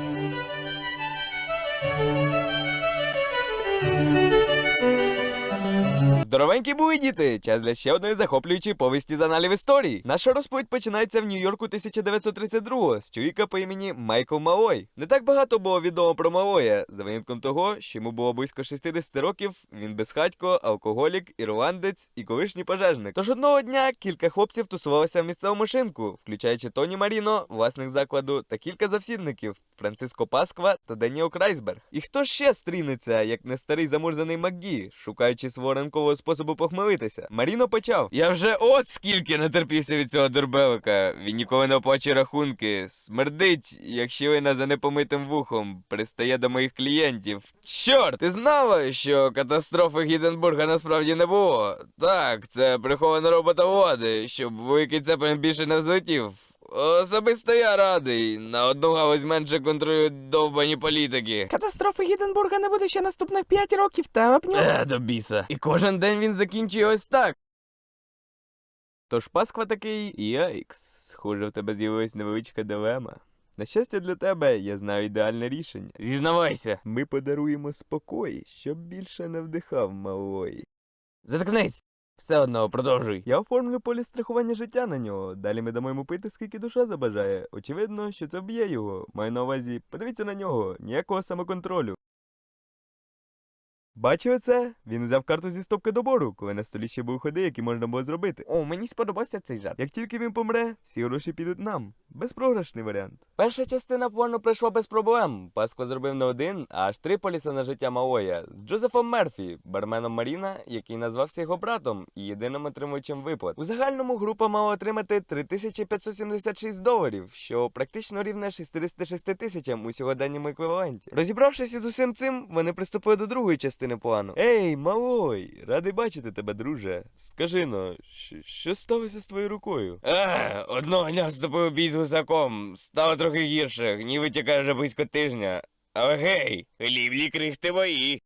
Thank you. Здоровенькі були діти! Час для ще одної захоплюючої повісті з аналів історії. Наша розповідь починається в Нью-Йорку 1932 з чоловіка по імені Майкл Малой. Не так багато було відомо про Малоя, за винятком того, що йому було близько 60 років. Він безхатько, алкоголік, ірландець і колишній пожежник. Тож одного дня кілька хлопців тусувалися в місцевому шинку, включаючи Тоні Маріно, власник закладу, та кілька завсідників Франциско Пасква та Даніел Крайсберг. І хто ще стрінеться, як не старий замурзаний Макгі, шукаючи свого ранкового способу похмелитися? Маріно почав. Я вже от скільки натерпівся від цього дурбелика. Він ніколи не оплачує рахунки. Смердить, як щілина за непомитим вухом, пристає до моїх клієнтів. Чорт, ти знала, що катастрофи Гіденбурга насправді не було? Так, це прихована робота влади, щоб великий цепель більше не взлетів. Особисто я радий. На одну галузь менше контролюють довбані політики. Катастрофи Гіденбурга не буде ще наступних 5 років, та обню. Е, до біса. І кожен день він закінчує ось так. Тож Пасква такий, яйкс, схоже, в тебе з'явилась невеличка дилема. На щастя для тебе, я знаю ідеальне рішення. Зізнавайся. Ми подаруємо спокій, щоб більше не вдихав малої. Заткнись! Все одно продовжуй. Я оформлю поліс страхування життя на нього. Далі ми дамо йому пити, скільки душа забажає. Очевидно, що це вб'є його. Маю на увазі, подивіться на нього, ніякого самоконтролю. Бачив це? Він взяв карту зі стопки добору, коли на столі ще були ходи, які можна було зробити. О, мені сподобався цей жарт. Як тільки він помре, всі гроші підуть нам. Безпрограшний варіант. Перша частина плану пройшла без проблем. Паско зробив не один, а аж три поліса на життя Малоя з Джозефом Мерфі, барменом Маріна, який назвався його братом і єдиним отримувачем виплат. У загальному група мала отримати 3576 доларів, що практично рівне 66 тисячам у сьогоденньому еквіваленті. Розібравшись із усім цим, вони приступили до другої частини плану. Ей, малой, радий бачити тебе, друже. Скажи но, що, що сталося з твоєю рукою? Е, одного дня вступив у бій з гусаком. Стало трохи гірше, гнів витікає вже близько тижня. Але гей, лівлі крихти мої.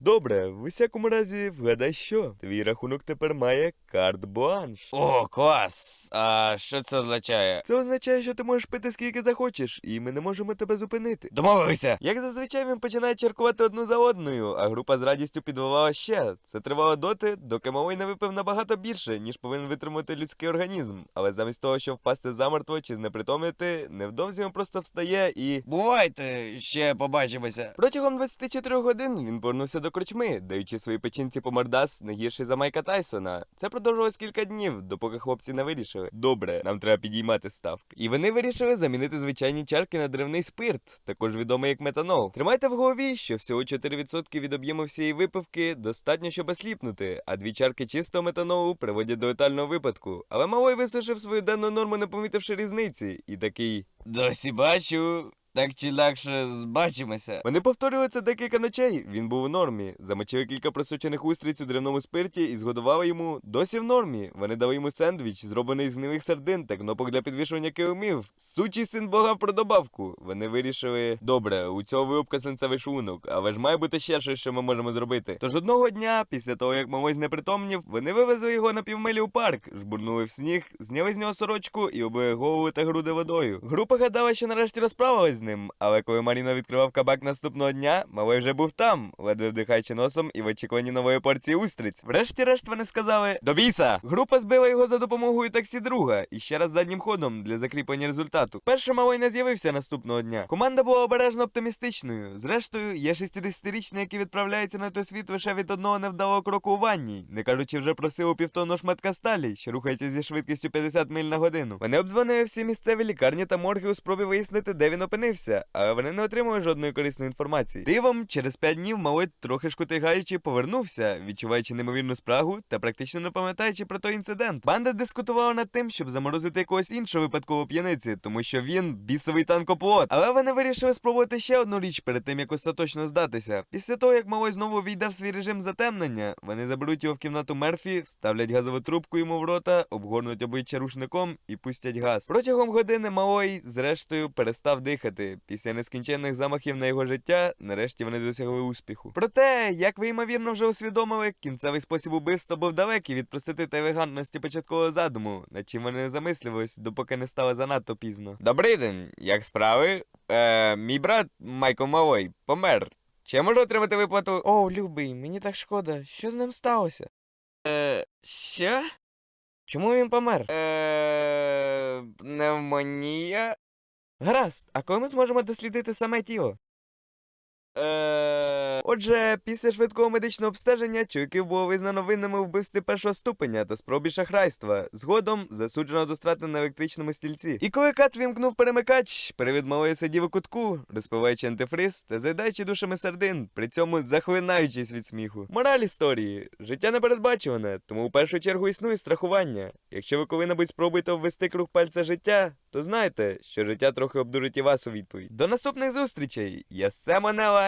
Добре, в усякому разі, вгадай що. Твій рахунок тепер має карт бланш. О, клас! А що це означає? Це означає, що ти можеш пити скільки захочеш, і ми не можемо тебе зупинити. Домовилися! Як зазвичай він починає черкувати одну за одною, а група з радістю підвивала ще. Це тривало доти, доки малий не випив набагато більше, ніж повинен витримати людський організм. Але замість того, щоб впасти замертво чи знепритомити, невдовзі він просто встає і. Бувайте, ще побачимося. Протягом 24 годин він повернувся до корчми, даючи своїй печінці по мордас не гірший за Майка Тайсона. Це продовжилось кілька днів, допоки хлопці не вирішили. Добре, нам треба підіймати ставки. І вони вирішили замінити звичайні чарки на деревний спирт, також відомий як метанол. Тримайте в голові, що всього 4% від об'єму всієї випивки достатньо, щоб осліпнути, а дві чарки чистого метанолу приводять до летального випадку. Але малой висушив свою денну норму, не помітивши різниці, і такий. Досі бачу. Так чи інакше збачимося. Вони повторювали це декілька ночей. Він був у нормі. Замочили кілька просучених устриць у древному спирті і згодували йому досі в нормі. Вони дали йому сендвіч, зроблений з гнилих сардин та кнопок для підвішування килимів. Сучий син богав про добавку. Вони вирішили: добре, у цього виробка свинцевий шлунок, але ж має бути ще щось, що ми можемо зробити. Тож одного дня, після того як малой знепритомнів, вони вивезли його на півмилі у парк, жбурнули в сніг, зняли з нього сорочку і голову та груди водою. Група гадала, що нарешті розправилась з ним, але коли Маріно відкривав кабак наступного дня, малий вже був там, ледве вдихаючи носом і в очікуванні нової порції устриць. Врешті-решт вони сказали до біса. Група збила його за допомогою таксі друга і ще раз заднім ходом для закріплення результату. Перший малий не з'явився наступного дня. Команда була обережно оптимістичною. Зрештою, є 60-річний, який відправляється на той світ лише від одного невдалого кроку у ванні, не кажучи вже про силу півтонного шматка сталі, що рухається зі швидкістю 50 миль на годину. Вони обдзвонили всі місцеві лікарні та морги у спробі вияснити, де він опинився, але вони не отримали жодної корисної інформації. Дивом, через 5 днів малий, трохи шкутигаючи, повернувся, відчуваючи неймовірну спрагу та практично не пам'ятаючи про той інцидент. Банда дискутувала над тим, щоб заморозити якогось іншого випадкового п'яниці, тому що він бісовий танкоплот. Але вони вирішили спробувати ще одну річ перед тим, як остаточно здатися. Після того, як малой знову війде в свій режим затемнення, вони заберуть його в кімнату Мерфі, вставлять газову трубку йому в рота, обгорнуть обличчя рушником і пустять газ. Протягом години малой, зрештою, перестав дихати. Після нескінченних замахів на його життя, нарешті вони досягли успіху. Проте, як ви ймовірно вже усвідомили, кінцевий спосіб убивства був далекий від простоти та елегантності початкового задуму, над чим вони не замислювались, допоки не стало занадто пізно. Добрий день, як справи? Е, мій брат Майкл Малой помер. Чи я можу отримати виплату? О, любий, мені так шкода. Що з ним сталося? Е, що? Чому він помер? Е, пневмонія? Гаразд, а коли ми зможемо дослідити саме тіло? Е, отже, після швидкого медичного обстеження чоловіків було визнано винними вбивстві першого ступеня та спробі шахрайства. Згодом засуджено до страти на електричному стільці. І коли кат вімкнув перемикач, привід малої сидів у кутку, розпиваючи антифриз та зайдаючи душами сардин, при цьому захлинаючись від сміху. Мораль історії: життя непередбачуване, тому в першу чергу існує страхування. Якщо ви коли-небудь спробуєте ввести круг пальця життя, то знайте, що життя трохи обдурить і вас у відповідь. До наступних зустрічей! Я Семонела